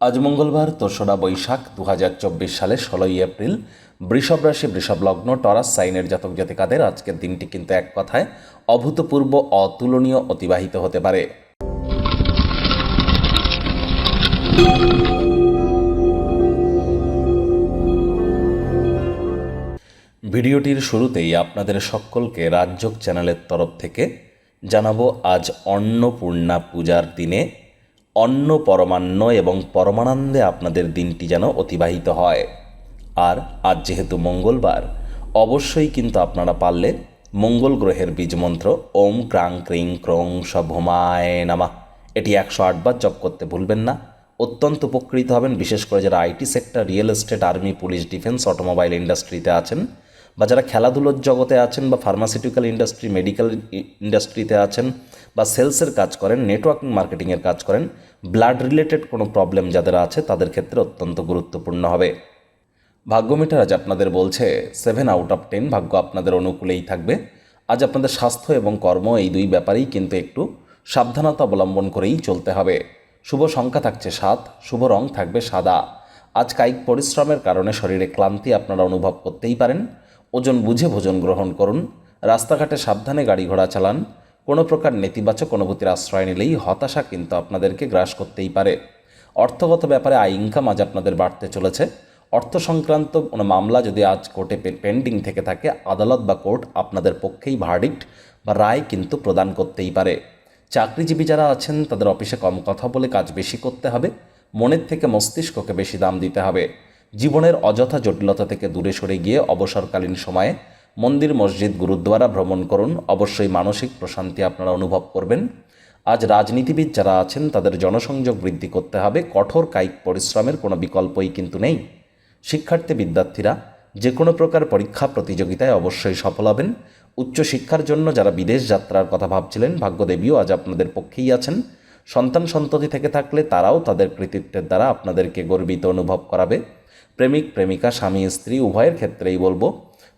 আজ মঙ্গলবার, দোসরা বৈশাখ দু হাজার চব্বিশ সালে ষোলোই এপ্রিল। বৃষভ রাশি, বৃষভ লগ্ন, টরাস সাইনের জাতক জাতিকাদের আজকের দিনটি কিন্তু এক কথায় অভূতপূর্ব, অতুলনীয়, অতিবাহিত হতে পারে। ভিডিওটির শুরুতেই আপনাদের সকলকে রাজ্যক চ্যানেলের তরফ থেকে জানাব, আজ অন্নপূর্ণা পূজার দিনে অন্ন পরমান্ন এবং পরমানন্দে আপনাদের দিনটি যেন অতিবাহিত হয়। আর আজ যেহেতু মঙ্গলবার, অবশ্যই কিন্তু আপনারা পারলে মঙ্গল গ্রহের বীজমন্ত্র ওম ক্রাং ক্রিং ক্রং সভমায় নামা। এটি একশো আটবার জপ করতে ভুলবেন না। অত্যন্ত উপকৃত হবেন, বিশেষ করে যারা IT sector, real estate, army, police, defence, automobile ইন্ডাস্ট্রিতে আছেন বা যারা খেলাধুলোর জগতে আছেন বা ফার্মাসিউটিক্যাল ইন্ডাস্ট্রি মেডিকেল ইন্ডাস্ট্রিতে আছেন বা সেলসের কাজ করেন, নেটওয়ার্কিং, মার্কেটিংয়ের কাজ করেন, ব্লাড রিলেটেড কোনো প্রবলেম যাদের আছে তাদের ক্ষেত্রে অত্যন্ত গুরুত্বপূর্ণ হবে। ভাগ্য মিটার আজ আপনাদের বলছে, সেভেন আউট অফ টেন ভাগ্য আপনাদের অনুকূলেই থাকবে। আজ আপনাদের স্বাস্থ্য এবং কর্ম এই দুই ব্যাপারেই কিন্তু একটু সাবধানতা অবলম্বন করেই চলতে হবে। শুভ সংখ্যা থাকছে সাত, শুভ রং থাকবে সাদা। আজ কায়িক পরিশ্রমের কারণে শরীরে ক্লান্তি আপনারা অনুভব করতেই পারেন। ওজন বুঝে ভোজন গ্রহণ করুন। রাস্তাঘাটে সাবধানে গাড়ি ঘোড়া চালান। কোনো প্রকার নেতিবাচক অনুভূতির আশ্রয় নিলেই হতাশা কিন্তু আপনাদেরকে গ্রাস করতেই পারে। অর্থগত ব্যাপারে আয় ইনকাম আজ আপনাদের বাড়তে চলেছে। অর্থ সংক্রান্ত কোনো মামলা যদি আজ কোর্টে পেন্ডিং থেকে থাকে, আদালত বা কোর্ট আপনাদের পক্ষেই ভার্ডিক্ট বা রায় কিন্তু প্রদান করতেই পারে। চাকরিজীবী যারা আছেন, তাদের অফিসে কম কথা বলে কাজ বেশি করতে হবে। মনের থেকে মস্তিষ্ককে বেশি দাম দিতে হবে। জীবনের অযথা জটিলতা থেকে দূরে সরে গিয়ে অবসরকালীন সময়ে মন্দির, মসজিদ, গুরুদ্বারা ভ্রমণ করুন। অবশ্যই মানসিক প্রশান্তি আপনারা অনুভব করবেন। আজ রাজনীতিবিদ যারা আছেন, তাদের জনসংযোগ বৃদ্ধি করতে হবে। কঠোর কায়িক পরিশ্রমের কোনো বিকল্পই কিন্তু নেই। শিক্ষার্থী, বিদ্যার্থীরা যে কোনো প্রকার পরীক্ষা প্রতিযোগিতায় অবশ্যই সফল হবেন। উচ্চশিক্ষার জন্য যারা বিদেশ যাত্রার কথা ভাবছিলেন, ভাগ্যদেবীও আজ আপনাদের পক্ষেই আছেন। সন্তান সন্ততি থেকে থাকলে তারাও তাদের কৃতিত্বের দ্বারা আপনাদেরকে গর্বিত অনুভব করাবে। প্রেমিক, প্রেমিকা, স্বামী, স্ত্রী, উভয়ের ক্ষেত্রেই বলব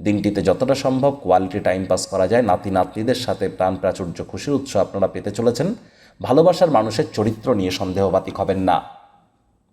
দিনটিতে যতটা সম্ভব কোয়ালিটি টাইম পাস করা যায়। নাতি নাতনিদের সাথে প্রাণ প্রাচুর্য, খুশির উৎস আপনারা পেতে চলেছেন। ভালোবাসার মানুষের চরিত্র নিয়ে সন্দেহবাতিক হবেন না।